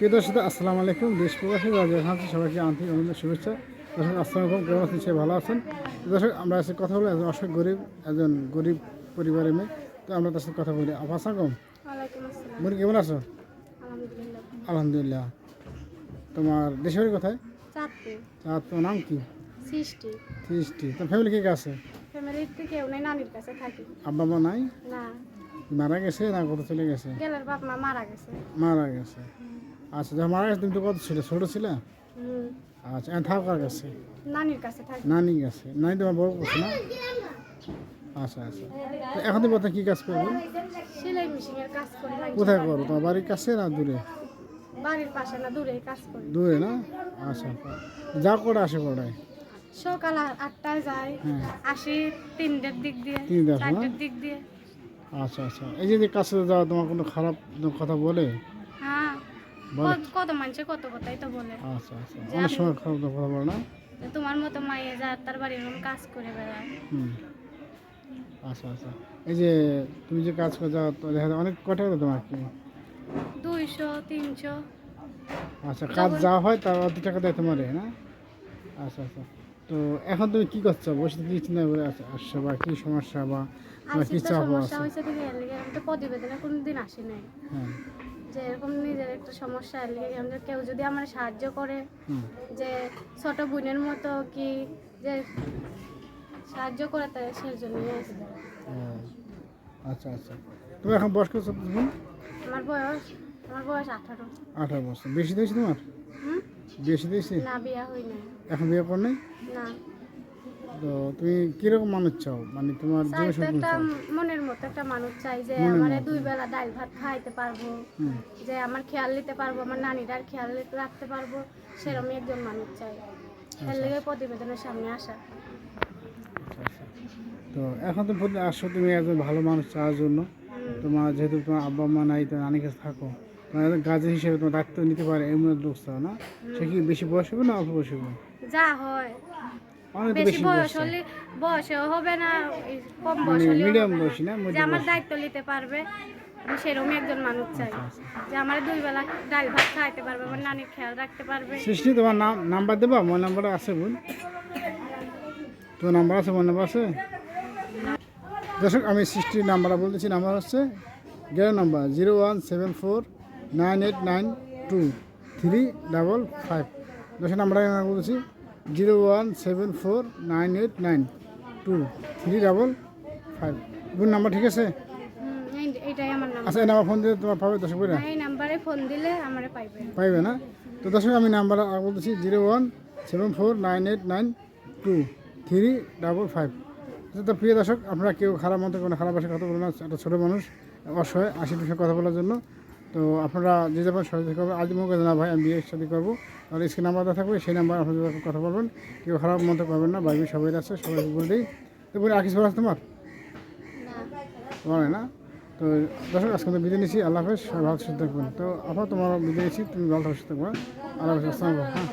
প্রিয় দর্শক আসসালামু আলাইকুম। দেশ প্রবাসী রাজা সবাইকে আন্তরিক অভিনন্দন শুভেচ্ছা। দর্শক আসসালামু কেমন আছেন? সে ভালো আছেন? দর্শক আমরা আজকে কথা বলি একজন অসহায় গরিব একজন গরিব পরিবারের মেয়ে। তো আমরা তার সাথে কথা বলি। আপা আসসালাম বোন কেমন আছো? আলহামদুলিল্লাহ। তোমার দেশের বাড়ি কোথায়? চাঁদপুর। নাম কি? সৃষ্টি। সৃষ্টি। তোমার ফ্যামিলি কে আছে? ফ্যামিলির কেউ নেই নানির কাছে থাকি। আব্বা মা নাই? না। মারা গেছে না কত চলে গেছে? গেলের বাপ মা মারা গেছে। মারা গেছে। আচ্ছা যখন মারা গেছে তুমি তো কত ছিল? ছোটো ছিল? আচ্ছা এখন থাকার কাছে। নানির কাছে থাকি। নানি গেছে নানি তোমার বড় করছে না? আচ্ছা আচ্ছা। এখন তুমি বর্তমানে কী কাজ করবে সেলাই মেশিনের কাজ করি কোথায় করো? তোমার বাড়ির কাছে না দূরে? বাড়ির পাশে না দূরে কাজ করি। দূরে না? আচ্ছা যা করে আসে কটায় সকাল আটটায় যাই। হ্যাঁ। আসি তিনটের দিক দিয়ে তিনটার দিক দিয়ে। আচ্ছা আচ্ছা। এই যে কাছে যাওয়া তোমার কোনো খারাপ কথা বলে? কত- মানুষে কত কথাই তো বলে। আচ্ছা আচ্ছা। অনেক সময় খারাপ কথা বলে না। তোমার মতো মাইয়ে যা তার বাড়ির এরকম কাজ করে বেড়ায়। আচ্ছা আচ্ছা। এই যে তুমি যে কাজ করে যাও তো দেখা যায় অনেক কটা করে তোমার কি? দুইশো তিনশো। আচ্ছা কাজ যা হয় তার অর্ধ টাকা দেয় তোমার না? আচ্ছা আচ্ছা। তো এখন তুমি কি করছ? বসে কি চিন্তা করে আসছো বা কি সমস্যা বা কি চাপ সমস্যা আছে? হয়েছে তো প্রতিবেদনে কোনোদিন আসি নাই। হ্যাঁ। যে এরকম নিজের একটা সমস্যা লিগে আমাদের কেউ যদি আমার সাহায্য করে যে ছোট বোনের মতো কি যে সাহায্য করে তাই। ও, আচ্ছা আচ্ছা। তুমি এখন বয়স কত তুমি আমার বয়স আমার বয়স আঠারো। আঠারো বছর। বেশি দিয়েছি তোমার? হুম? বেশি দিয়েছি না বিয়া হই নাই এখন বিয়ে কর নাই? না। তো তুমি কীরকম মানুষ চাও? মানে তোমার জীবন সঙ্গী একটা চাও? মনের মতো একটা মানুষ চাই যে মনের আমার মতো। দুই বেলা ডাল ভাত খাইতে পারব হুম। যে আমার খেয়াল নিতে পারব আমার নানিটার খেয়াল রাখতে পারব সেরকমই একজন মানুষ চাই। এর লেগে প্রতিবেদনের সামনে আসা। আচ্ছা আচ্ছা। তো এখন তো প্রতি- আসো তুমি একজন ভালো মানুষ চাওয়ার জন্য। হুম। তোমার যেহেতু তোমার আব্বা মা নাই তো নানি কাছে থাকো। তোমার একজন গার্জেন হিসেবে তোমার দায়িত্ব নিতে পারে এমন লোক চাও না? সে কি বেশি বয়স হবে না অল্প বয়স হবে? যা হয়। বেশি বেশি বয়স বয়স। হলে বয়সেও হবে না কম মানে বয়স মিডিয়াম হবে না। যে আমার দায়িত্ব নিতে পারবে আমি সেরকমই একজন মানুষ চাই। আচ্ছা, যে আমার দুই বেলা ডাল ভাত খাইতে পারবে আমার নানির খেয়াল রাখতে পারবে। সৃষ্টি তোমার নাম নাম্বার দেবা? মোবাইল নাম্বার আছে বোন তোমার নাম্বার আছে মোবাইল নাম্বার আছে? দর্শক আমি সৃষ্টির নাম্বার বলতেছি নাম্বার হচ্ছে গেরো number zero one seven four nine eight nine two three double five. দর্শক নাম্বার আমি বলতেছি zero one seven four nine eight nine two three double five. বোন নাম্বার ঠিক আছে? হুম, আমার নাম্বার। আচ্ছা এই নাম্বার ফোন দিলে তোমার পাবে দর্শক এই নাম্বারে ফোন দিলে আমারে পাইবে। পাইবে না? তো দর্শক আমি নাম্বার বলতেছি zero one seven four nine eight nine two three double five. তো প্রিয় দর্শক আপনারা কেউ খারাপ মতো কোনো খারাপ ভাষায় কথা বলবেন না একটা ছোটো মানুষ অসহায় আশি বিষয়ে কথা বলার জন্য। তো আপনারা যে যাবেন সরাসরি করবেন, আজ মুখে না ভাই, আমি বিয়ের সাথে করব। আর স্ক্রিন নাম্বার দেওয়া থাকবে, সেই নাম্বার যখন কথা বলবেন। কেউ খারাপ মতো করবেন না, বাইরে সবাই আছে, সবাই বলে দিই তো বলি আকিস বলার তোমার? না তোমার না। তো দর্শক, আজকে তো বিদায় নিচ্ছি, আল্লাহ হাফেজ, সবাই ভালো সুস্থ থাকবেন। তো আপনার তোমার বিদায় নিচ্ছি, তুমি ভালো সুস্থ থাকবে। আল্লাহ হাফেজ, আসসালাম হ্যাঁ